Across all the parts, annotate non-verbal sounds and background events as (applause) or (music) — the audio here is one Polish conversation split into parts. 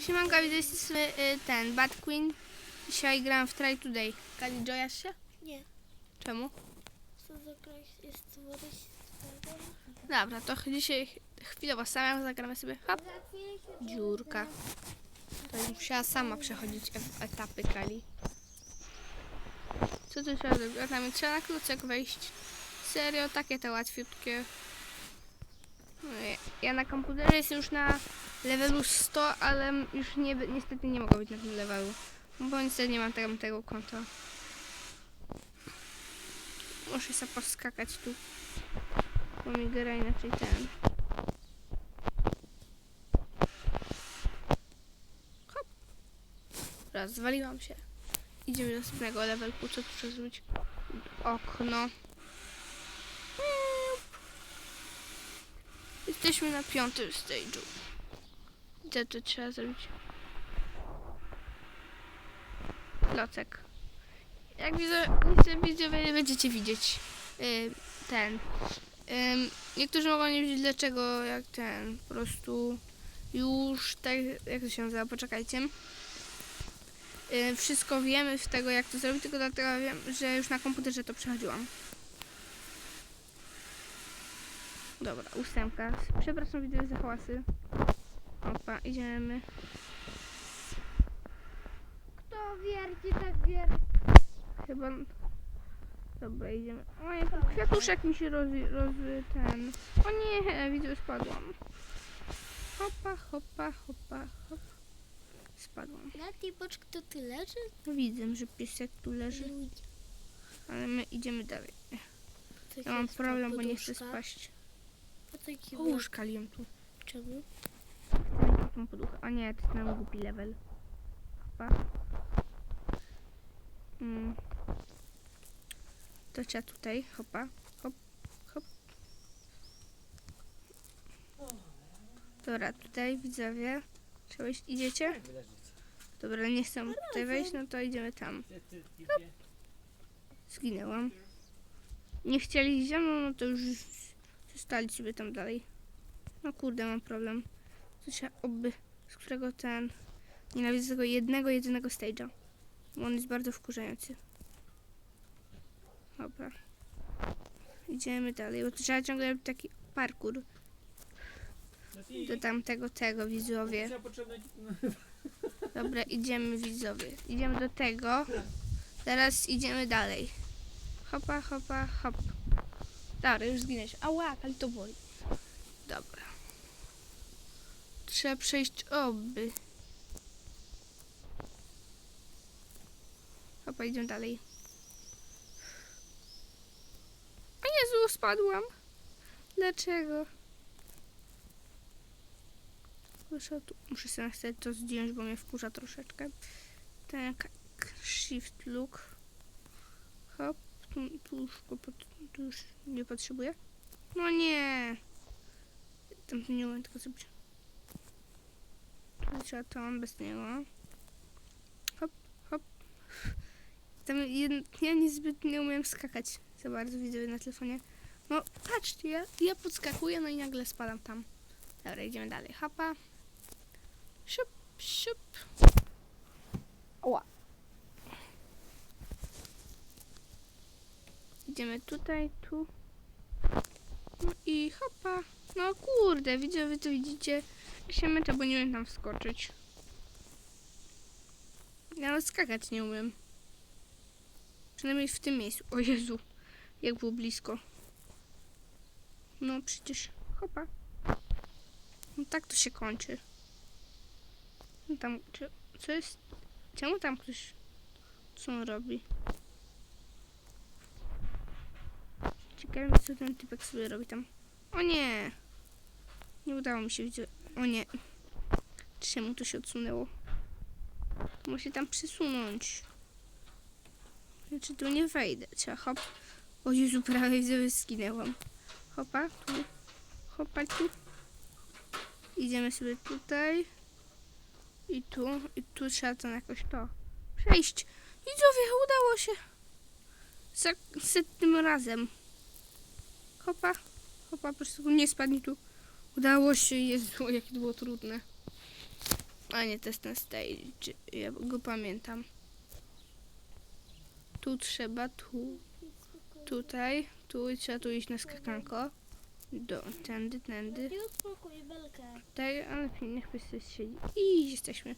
Siemanka, widzę jest y, ten Bad Queen. Dzisiaj gram w Try Today. Kali, jojasz się? Nie. Czemu? Zagrać i stworzyć swego. Dobra, to dzisiaj ch- chwilowo samym zagramy sobie. Hop, Za dziurka. To już musiała sama przechodzić e- etapy Kali. Co tu trzeba zrobić? Tam trzeba na kluczek wejść. Serio, takie te łatwiutkie. No, Ja na komputerze jestem już na levelu 100, ale już nie, niestety nie mogę być na tym levelu. Bo niestety nie mam tego, konta. Muszę sobie poskakać tu. Bo mi gra inaczej ten. Hop. Raz, zwaliłam się. Idziemy do następnego levelku. Co tu trzeba? Okno. Jesteśmy na piątym stage'u. Co tu trzeba zrobić? Locek. Jak widzę, widzę widzowie będziecie widzieć y, ten. Ym, niektórzy mogą nie wiedzieć dlaczego, jak ten, po prostu już tak, jak to się nazywa, poczekajcie. Y, wszystko wiemy z tego, jak to zrobić, tylko dlatego wiem, że już na komputerze to przechodziłam. Dobra, ósemka. Przepraszam widzowie za hałasy. Opa, idziemy. Kto wierci, tak wierci. Chyba... Dobra, idziemy. O tu kwiatuszek mi się roz... roz ten... O nie, widzę, spadłam. Hopa, hopa, hopa, hop. Spadłam. Na tej boczku to ty leży? No widzę, że piesek tu leży, ale my idziemy dalej. Ja mam problem, bo nie chcę spaść. Połóż kalium tu. Czemu? Taką poduchę. A nie, to jest nam głupi level. Hopa. Mm. To trzeba tutaj, hopa, hop, hop. Dobra, tutaj widzowie. Trzeba idziecie? Dobra, nie chcę tutaj wejść, no to idziemy tam. Zginęłam. Nie chcieli iść no to już zostali sobie tam dalej. No kurde, mam problem. To trzeba oby, z którego ten... Nienawidzę tego jednego, jedynego stage'a. Bo on jest bardzo wkurzający. Dobra. Idziemy dalej, bo trzeba ciągle robić taki parkour do tamtego, tego, widzowie. (laughs) Dobra, idziemy widzowie. Idziemy do tego. Teraz idziemy dalej. Hopa, hopa, hop. Dobra, już zginęłeś. Ała, ale to boli. Dobra. Trzeba przejść oby. Hopa, idziemy dalej. O Jezu, spadłam. Dlaczego? Muszę, tu, muszę sobie na chwilę to zdjąć, bo mnie wkurza troszeczkę. Ten k- k- shift look. Hop, tu, tu, już, tu już nie potrzebuję. No nie. Tam nie umiem tego zrobić. Trzeba to bez niego. Hop, hop. Tam jed, ja niezbyt nie umiem skakać za bardzo widzę na telefonie. No patrzcie, ja, ja podskakuję, no i nagle spadam tam. Dobra, idziemy dalej. Hopa. Siup, siup. Oła. Idziemy tutaj, tu. No i hopa. No kurde, widzę, wy to widzicie. Się męczę, bo nie umiem tam wskoczyć. Nawet skakać nie umiem. Przynajmniej w tym miejscu. O Jezu, jak było blisko. No przecież, hopa. No tak to się kończy. No tam, czy, co jest? Czemu tam ktoś, co on robi? Ciekawe, co ten typek sobie robi tam. O nie! Nie udało mi się widzieć. O nie. Czemu to się odsunęło? Muszę tam przesunąć. Znaczy tu nie wejdę. Trzeba hop. O Jezu, prawie że skinęłam. Hopa, tu. Hopa, tu. Idziemy sobie tutaj. I tu. I tu trzeba to jakoś to przejść. Widzowie, udało się. Za setnym razem. Hopa. Hopa, po prostu nie spadnie tu. Udało się. Jezu, (laughs) jakie to było trudne. A nie, to jest ten stage. Ja go pamiętam. Tu trzeba, tu, tutaj, tu i trzeba tu iść na skakanko. Do, tędy, tędy. I uspokój belkę. Tak, ale niech wszyscy siedzi. I jesteśmy.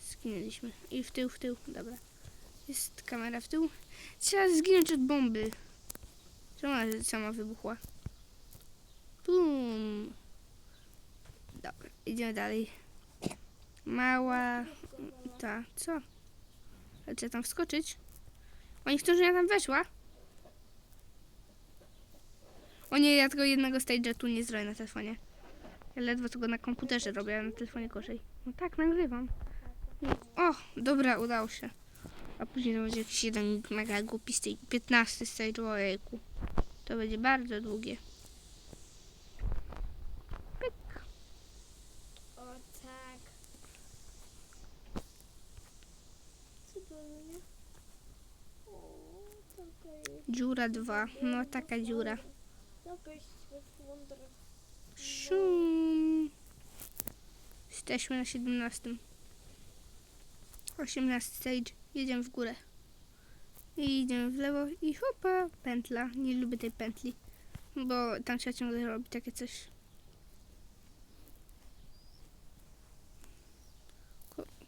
Zginęliśmy. I w tył, w tył. Dobra. Jest kamera w tył. Trzeba zginąć od bomby. Czemu ona sama wybuchła? Bum. Idziemy dalej. Mała. Ta, co? Trzeba tam wskoczyć? Oni chcą, że ja tam weszła? O nie, ja tego jednego stage'a tu nie zrobię na telefonie. Ja ledwo tego na komputerze robię, a na telefonie gorzej. No tak, nagrywam. O, dobra, udało się. A później to będzie jakiś jeden mega głupi stage, 15 stage, ojejku. To będzie bardzo długie. Pyk. O tak. Cudownie. O, taka jest. Dziura 2. No taka dziura. Szum. Jesteśmy na 17. 18 stage. Jedziemy w górę. I idziemy w lewo i hopa, pętla. Nie lubię tej pętli, bo tam trzeba ciągle robić takie coś.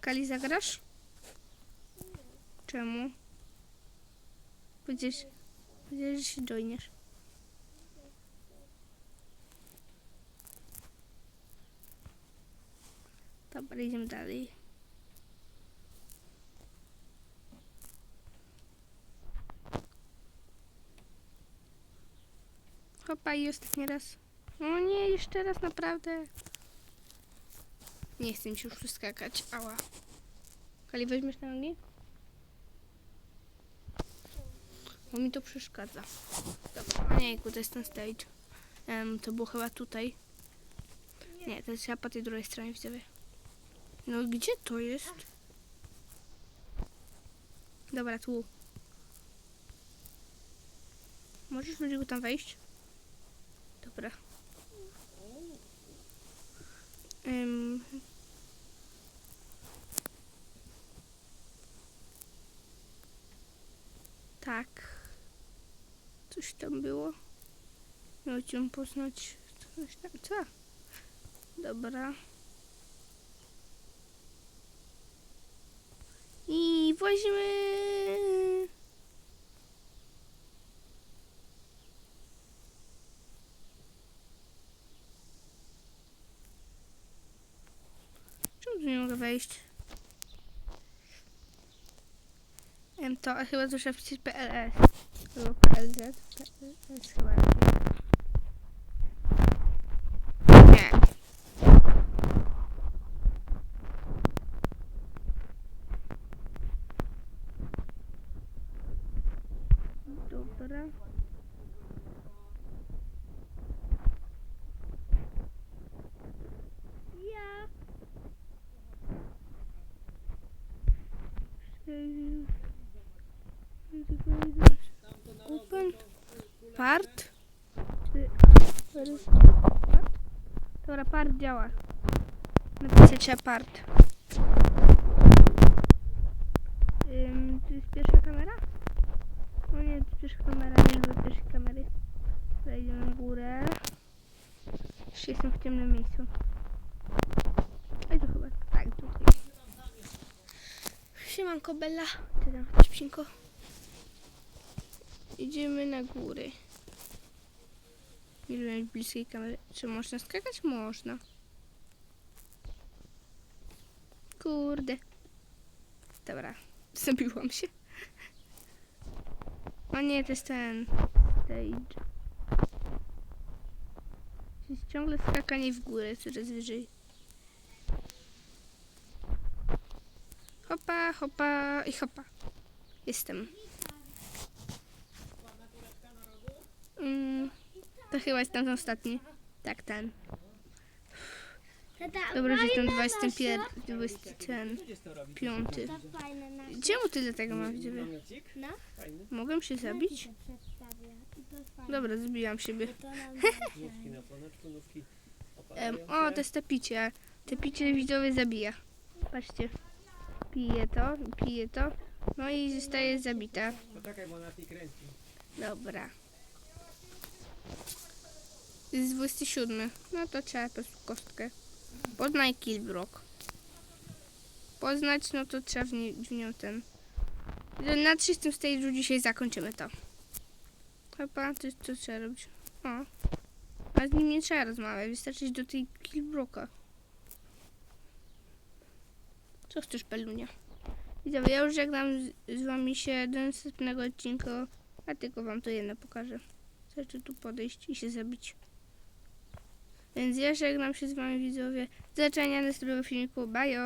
Kali, zagrasz? Czemu? Powiedziałeś, że się joiniesz. Dobra, idziemy dalej. Hopa i ostatni raz. O nie, jeszcze raz naprawdę. Nie chcę mi się już skakać. Ała. Kali, weźmiesz na nogi? Bo mi to przeszkadza. Dobra, ojejku, to jest ten stage. Em, to było chyba tutaj. Nie, to trzeba po tej drugiej stronie widzowie. No gdzie to jest? Dobra, tu. Możesz Ludziku tam wejść? Dobra. Ym. Tak. Coś tam było. Miał cię poznać. Coś tam. Co? Dobra. I weźmy. Czemu tu nie mogę wejść? Em, to chyba trzeba wpisać PLS. Albo PLZ. PLS chyba. Nie. Dobra. Ja. Open. Part. Dobra, part działa. Napisać trzeba part. Ym, to jest pierwsza kamera? O nie, to jest pierwsza kamera, nie lubię pierwszej kamery. Zajdziemy na górę. Jeszcze jestem w ciemnym miejscu. Ej, to chyba tak, tutaj. Siemanko Bella. Ty tam, chodź psinko. Idziemy na góry. Nie lubię bliskiej kamery. Czy można skakać? Można. Kurde. Dobra, (laughs) zabiłam się. O nie, to jest ten stage. Jest ciągle skakanie w górę, coraz wyżej. Hopa, hopa i hopa. Jestem. Mm, to chyba jest ten ostatni. Tak, ten. Tata, Dobra, że fajne ten nasze. 21, 25. Tata, fajne nasze. Czemu tyle tego mam? No. Mogłem się zabić? To przedstawia. I to jest fajne. Dobra, zabiłam siebie. To nam (laughs) Nówki na słoneczku, nówki Em, opadające. o, to jest te picie. Te picie widzowie zabija. Patrzcie. Pije to, pije to. No i zostaje zabita. Poczekaj, bo ona kręci. Dobra. Jest 27. No to trzeba po prostu kostkę. Poznaj Killbrook. Poznać, no to trzeba w, nie, w nią ten. Na 30 stage'u dzisiaj zakończymy to. Chyba to jest co trzeba robić. O. A z nim nie trzeba rozmawiać, wystarczy do tej Killbrooka. Co chcesz, Pelunia? Widzowie, ja już żegnam z, z wami się do następnego odcinka. A tylko wam to jedno pokażę. Chcecie tu podejść i się zabić. Więc ja żegnam się z wami widzowie. Do zobaczenia następnego filmiku. Bajo!